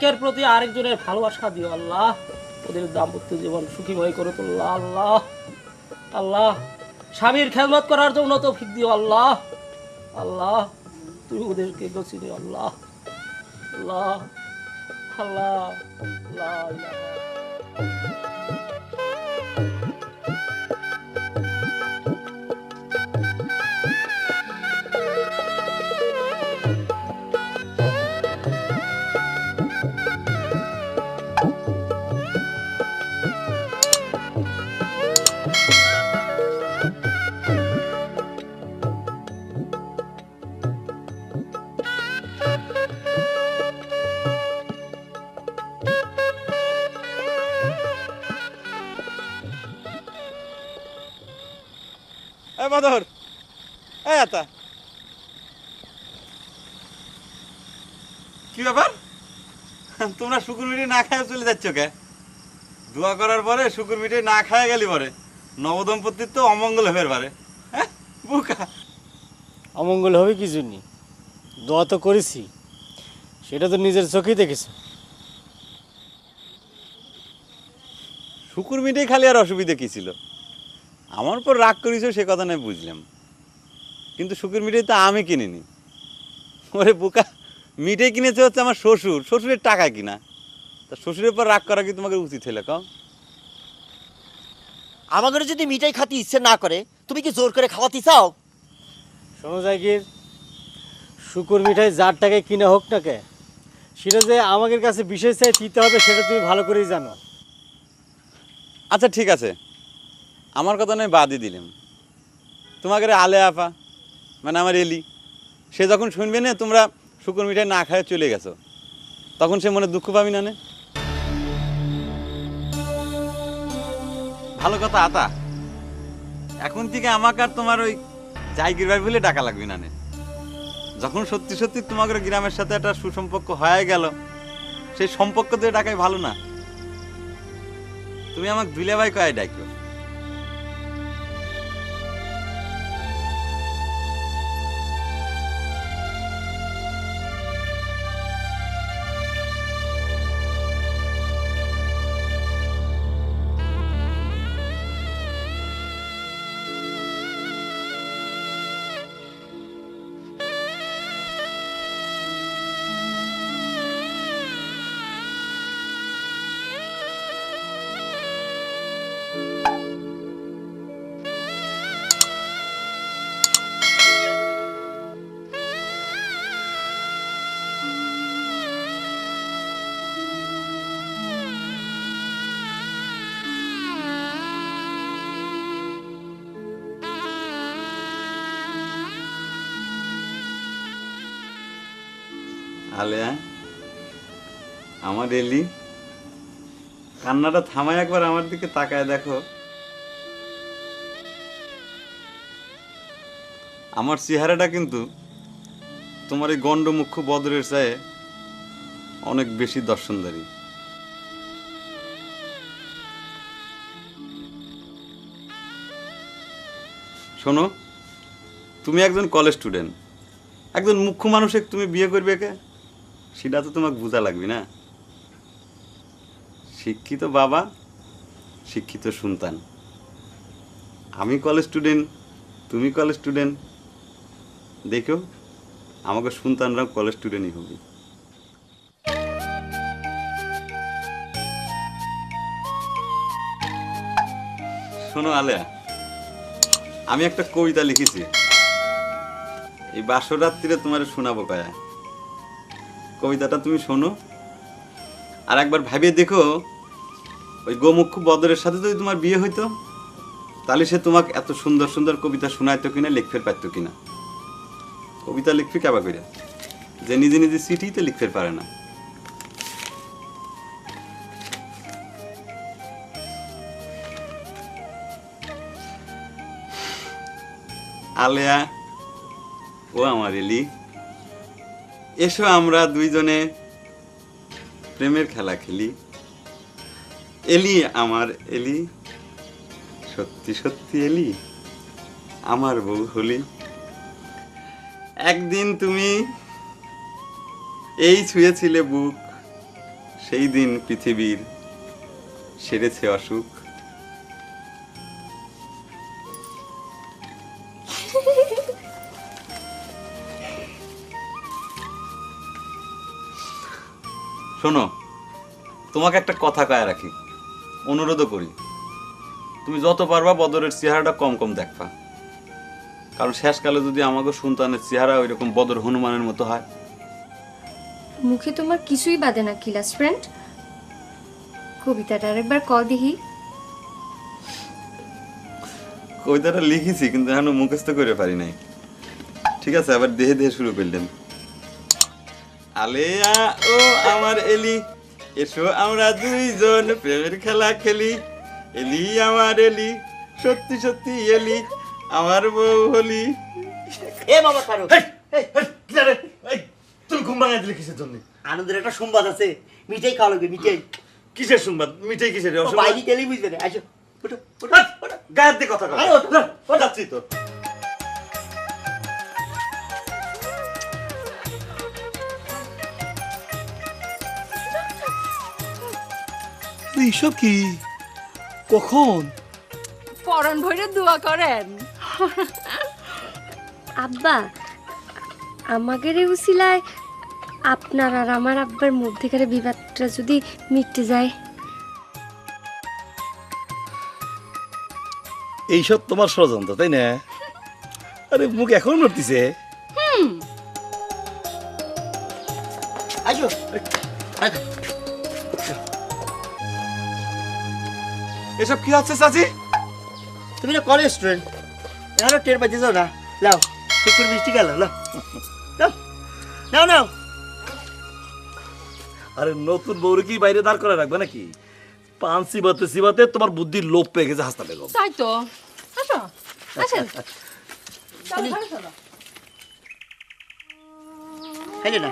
একের প্রতি আরেকজনের ভালোবাসা দিও আল্লাহ। ওদের দাম্পত্য জীবন সুখীময় করে তোল্লা আল্লাহ। আল্লাহ, স্বামীর খেদমত করার জন্য তো ফিক দিও আল্লাহ। আল্লাহ, তুমি ওদেরকে গছি দিও আল্লাহ। আল্লাহ আল্লাহ লা ইলাহা এ বাদর এ আতা। কি ব্যাপার? তোমরা শুকুর মিঠে না খায় চলে যাচ্ছ কে? দোয়া করার পরে শুকুর মিঠে না খায় গেলি পরে। নবদম্পতির তো অমঙ্গল হয়ে পারে। হ্যাঁ বুকা। অমঙ্গল হবে কি জন্য? দোয়া তো করেছি সেটা তো নিজের চোখেই দেখেছ। শুকুর মিঠে খালি আর অসুবিধা কি ছিল? আমার উপর রাগ করেছ সে কথা নয় বুঝলাম। কিন্তু শুকুর মিঠে তো আমি কিনিনি। ওরে বোকা মিঠে কিনেছে হচ্ছে আমার শ্বশুর। শ্বশুরের টাকা কিনা? তা শ্বশুরের উপর রাগ করা কি তোমাকে উচিত হলে কও? আমাদের যদি মিঠাই খাতে ইচ্ছে না করে তুমি কি জোর করে খাওয়াতে চাও? শোনো জায়গির শুকুর মিঠাই যার টাকায় কিনা হোক না কে সেটা যে আমাদের কাছে বিশেষ চাই দিতে হবে সেটা তুমি ভালো করেই জানো। আচ্ছা ঠিক আছে। আমার কথা নয়, বাদই দিলাম তোমাকে আলে আপা মানে আমার এলি। সে যখন শুনবে না, তোমরা শুকুর মিঠাই না খায় চলে গেছো। তখন সে মনে দুঃখ পাবি না? ভালো কথা, আতা। এখন থেকে আমাকে আর তোমার ওই জায়গির ভাই বলে ডাকা লাগবে না। যখন সত্যি সত্যি তোমাদের গ্রামের সাথে একটা সুসম্পর্ক হয়ে গেল, সেই সম্পর্ক দিয়ে ডাকাই ভালো না। তুমি আমাকে দুলে ভাই কয় ডাকো আলেয়া আমার এলি। কান্নাটা থামায় একবার আমার দিকে তাকায় দেখো। আমার চেহারাটা কিন্তু তোমার এই গণ্ড মুখ্য বদরের চায়ে অনেক বেশি দর্শনদারী। শোনো, তুমি একজন কলেজ স্টুডেন্ট। একজন মুখ্য মানুষে তুমি বিয়ে করবে কে সেটা তো তোমাকে বোঝা লাগবে না। শিক্ষিত বাবা, শিক্ষিত সন্তান। আমি কলেজ স্টুডেন্ট তুমি কলেজ স্টুডেন্ট দেখো, আমাকে সন্তানরাও কলেজ স্টুডেন্টই হবে। শোনো আলেয়া, আমি একটা কবিতা লিখেছি। এই বাসরাত্রিরে তোমার শোনাবো, কয়া। কবিতাটা তুমি শোনো। আর একবার ভাবিয়ে দেখো, ওই গোমুখ বদরের সাথে যদি তোমার বিয়ে হইতো, তাহলে সে তোমাকে এত সুন্দর সুন্দর কবিতা শোনাইতো কিনা লিখতে পারতো কিনা। কবিতা লিখবে কেবা করে যে নিজে নিজে চিঠিতে লিখতে পারে না। আলেয়া, ও আমার এলি। এসো আমরা দুইজনে প্রেমের খেলা খেলি। এলি আমার এলি, সত্যি সত্যি এলি, আমার বউ হলি। একদিন তুমি এই ছুঁয়েছিলে বুক, সেই দিন পৃথিবীর সেরেছে অসুখ। শোনো তোমাকে একটা কথা কায় রাখি অনুরোধও করি। তুমি যত পারবা বদরের চেহারাটা কম কম দেখবা। কারণ শেষকালে যদি আমাকে সন্তানের চেহারা ওই রকম বদর হনুমানের মতো হয়। মুখে তোমার কিছুই বাদে না ক্লাস ফ্রেন্ড। কবিতাটা আরেকবার ক দিহি কবিতাটা লিখেছি কিন্তু এখনও মুখস্থ করে পারি নাই। ঠিক আছে আবার দেহে দেহে শুরু করলেন আলেয়া ও আমার এলি এসো আমরা দুইজন প্রেমের খেলা খেলি। এলি আমার এলি সত্যি সত্যি এলি আমার বউ হলি। এ বাবা কারও তুই ঘুম ভাঙাই দিলে কিসের জন্য? আনন্দের একটা সংবাদ আছে। মিঠাই খাওয়া লাগবে মিঠাই। কিসের সংবাদ? মিঠাই কিসের? ও বাইরে গেলেই বুঝবে না। আসো। গায়ের দিয়ে কথা ওঠো। যাচ্ছি তো। এইসব কি? কখন? পরন ভরে দোয়া করেন। আব্বা আমাদের এই উসিলায় আপনার আর আমার আব্বার মধ্যেকার বিবাদটা যদি মিটতে যায়। এইসব তোমার ষড়যন্ত্র তাই না? আরে মুখ এখন নড়তিছে আসো এসব কি হচ্ছে চাচি তুমি না কলেজ স্টুডেন্ট এখনও টের পাইতে যাও না লাও শুকুর মিষ্টি গেল নাও নাও। আরে নতুন বউরে কি বাইরে দাঁড় করে রাখবে নাকি? পান সিবাতে সিবাতে তোমার বুদ্ধির লোপ পেয়ে গেছে হাসতা বেগম তাই তো। আসো আসেন। চলো, চলো, চলো। না